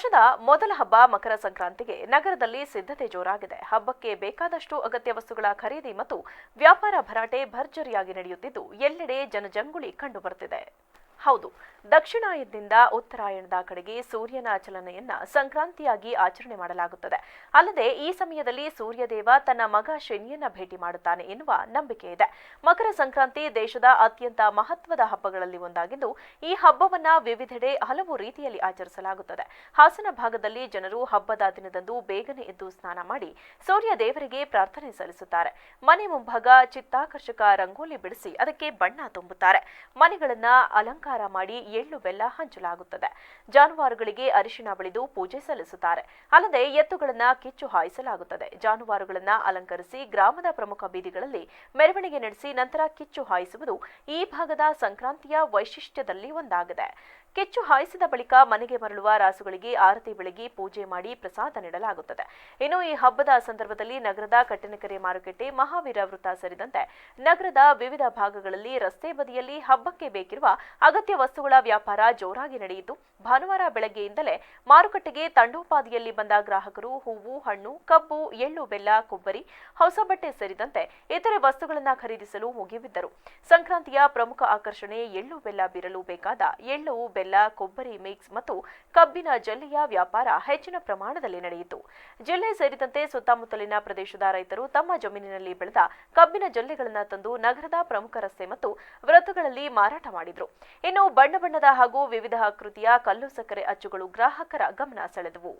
ವರ್ಷದ ಮೊದಲ ಹಬ್ಬ ಮಕರ ಸಂಕ್ರಾಂತಿಗೆ ನಗರದಲ್ಲಿ ಸಿದ್ಧತೆ ಜೋರಾಗಿದೆ. ಹಬ್ಬಕ್ಕೆ ಬೇಕಾದಷ್ಟು ಅಗತ್ಯ ವಸ್ತುಗಳ ಖರೀದಿ ಮತ್ತು ವ್ಯಾಪಾರ ಭರಾಟೆ ಭರ್ಜರಿಯಾಗಿ ನಡೆಯುತ್ತಿದ್ದು, ಎಲ್ಲೆಡೆ ಜನಜಂಗುಳಿ ಕಂಡುಬರುತ್ತಿದೆ. ಹೌದು. ದಕ್ಷಿಣಾಯನದಿಂದ ಉತ್ತರಾಯಣದ ಕಡೆಗೆ ಸೂರ್ಯನ ಚಲನೆಯನ್ನ ಸಂಕ್ರಾಂತಿಯಾಗಿ ಆಚರಣೆ ಮಾಡಲಾಗುತ್ತದೆ. ಅಲ್ಲದೆ ಈ ಸಮಯದಲ್ಲಿ ಸೂರ್ಯದೇವ ತನ್ನ ಮಗ ಶನಿಯನ್ನ ಭೇಟಿ ಮಾಡುತ್ತಾನೆ ಎನ್ನುವ ನಂಬಿಕೆ ಇದೆ. ಮಕರ ಸಂಕ್ರಾಂತಿ ದೇಶದ ಅತ್ಯಂತ ಮಹತ್ವದ ಹಬ್ಬಗಳಲ್ಲಿ ಒಂದಾಗಿದ್ದು, ಈ ಹಬ್ಬವನ್ನ ವಿವಿಧೆಡೆ ಹಲವು ರೀತಿಯಲ್ಲಿ ಆಚರಿಸಲಾಗುತ್ತದೆ. ಹಾಸನ ಭಾಗದಲ್ಲಿ ಜನರು ಹಬ್ಬದ ದಿನದಂದು ಬೇಗನೆ ಎದ್ದು ಸ್ನಾನ ಮಾಡಿ ಸೂರ್ಯ ದೇವರಿಗೆ ಪ್ರಾರ್ಥನೆ ಸಲ್ಲಿಸುತ್ತಾರೆ. ಮನೆ ಮುಂಭಾಗ ಚಿತ್ತಾಕರ್ಷಕ ರಂಗೋಲಿ ಬಿಡಿಸಿ ಅದಕ್ಕೆ ಬಣ್ಣ ತುಂಬುತ್ತಾರೆ. ಮನೆಗಳನ್ನ ಅಲಂಕಾರ ಮಾಡಿ ಎಳ್ಳು ಬೆಲ್ಲ ಹಂಚಲಾಗುತ್ತದೆ. ಜಾನುವಾರುಗಳಿಗೆ ಅರಿಶಿಣ ಬಳಿದು ಪೂಜೆ ಸಲ್ಲಿಸುತ್ತಾರೆ. ಅಲ್ಲದೆ ಎತ್ತುಗಳನ್ನ ಕಿಚ್ಚು ಹಾಯಿಸಲಾಗುತ್ತದೆ. ಜಾನುವಾರುಗಳನ್ನ ಅಲಂಕರಿಸಿ ಗ್ರಾಮದ ಪ್ರಮುಖ ಬೀದಿಗಳಲ್ಲಿ ಮೆರವಣಿಗೆ ನಡೆಸಿ ನಂತರ ಕಿಚ್ಚು ಹಾಯಿಸುವುದು ಈ ಭಾಗದ ಸಂಕ್ರಾಂತಿಯ ವೈಶಿಷ್ಟ್ಯದಲ್ಲಿ ಒಂದಾಗಿದೆ. ಕಿಚ್ಚು ಹಾಯಿಸಿದ ಬಳಿಕ ಮನೆಗೆ ಮರಳುವ ರಾಸುಗಳಿಗೆ ಆರತಿ ಬೆಳಗಿ ಪೂಜೆ ಮಾಡಿ ಪ್ರಸಾದ ನೀಡಲಾಗುತ್ತದೆ. ಇನ್ನು ಈ ಹಬ್ಬದ ಸಂದರ್ಭದಲ್ಲಿ ನಗರದ ಕಟ್ಟನಕರೆ ಮಾರುಕಟ್ಟೆ ಮಹಾವೀರ ವೃತ್ತ ಸೇರಿದಂತೆ ನಗರದ ವಿವಿಧ ಭಾಗಗಳಲ್ಲಿ ರಸ್ತೆ ಬದಿಯಲ್ಲಿ ಹಬ್ಬಕ್ಕೆ ಬೇಕಿರುವ ಅಗತ್ಯ ವಸ್ತುಗಳ ವ್ಯಾಪಾರ ಜೋರಾಗಿ ನಡೆಯಿತು. ಭಾನುವಾರ ಬೆಳಗ್ಗೆಯಿಂದಲೇ ಮಾರುಕಟ್ಟೆಗೆ ತಂಡೋಪಾದಿಯಲ್ಲಿ ಬಂದ ಗ್ರಾಹಕರು ಹೂವು, ಹಣ್ಣು, ಕಬ್ಬು, ಎಳ್ಳು, ಬೆಲ್ಲ, ಕೊಬ್ಬರಿ, ಹೊಸ ಬಟ್ಟೆ ಸೇರಿದಂತೆ ಇತರೆ ವಸ್ತುಗಳನ್ನು ಖರೀದಿಸಲು ಮುಗಿಬಿದ್ದರು ಸಂಕ್ರಾಂತಿಯ ಪ್ರಮುಖ ಆಕರ್ಷಣೆ ಎಳ್ಳು, ಬೆಲ್ಲ ಬೀರಲು ಬೇಕಾದ ಎಳ್ಳು ಬೆಲ್ಲ, ಕೊಬ್ಬರಿ ಮಿಕ್ಸ್ ಮತ್ತು ಕಬ್ಬಿನ ಜಲ್ಲೆಯ ವ್ಯಾಪಾರ ಹೆಚ್ಚಿನ ಪ್ರಮಾಣದಲ್ಲಿ ನಡೆಯಿತು. ಜಿಲ್ಲೆ ಸೇರಿದಂತೆ ಸುತ್ತಮುತ್ತಲಿನ ಪ್ರದೇಶದ ರೈತರು ತಮ್ಮ ಜಮೀನಿನಲ್ಲಿ ಬೆಳೆದ ಕಬ್ಬಿನ ಜಲ್ಲೆಗಳನ್ನು ತಂದು ನಗರದ ಪ್ರಮುಖ ರಸ್ತೆ ಮತ್ತು ವೃತ್ತಗಳಲ್ಲಿ ಮಾರಾಟ ಮಾಡಿದ್ರು. ಇನ್ನು ಬಣ್ಣ ಬಣ್ಣದ ಹಾಗೂ ವಿವಿಧ ಆಕೃತಿಯ ಕಲ್ಲು ಸಕ್ಕರೆ ಅಚ್ಚುಗಳು ಗ್ರಾಹಕರ ಗಮನ ಸೆಳೆದವು.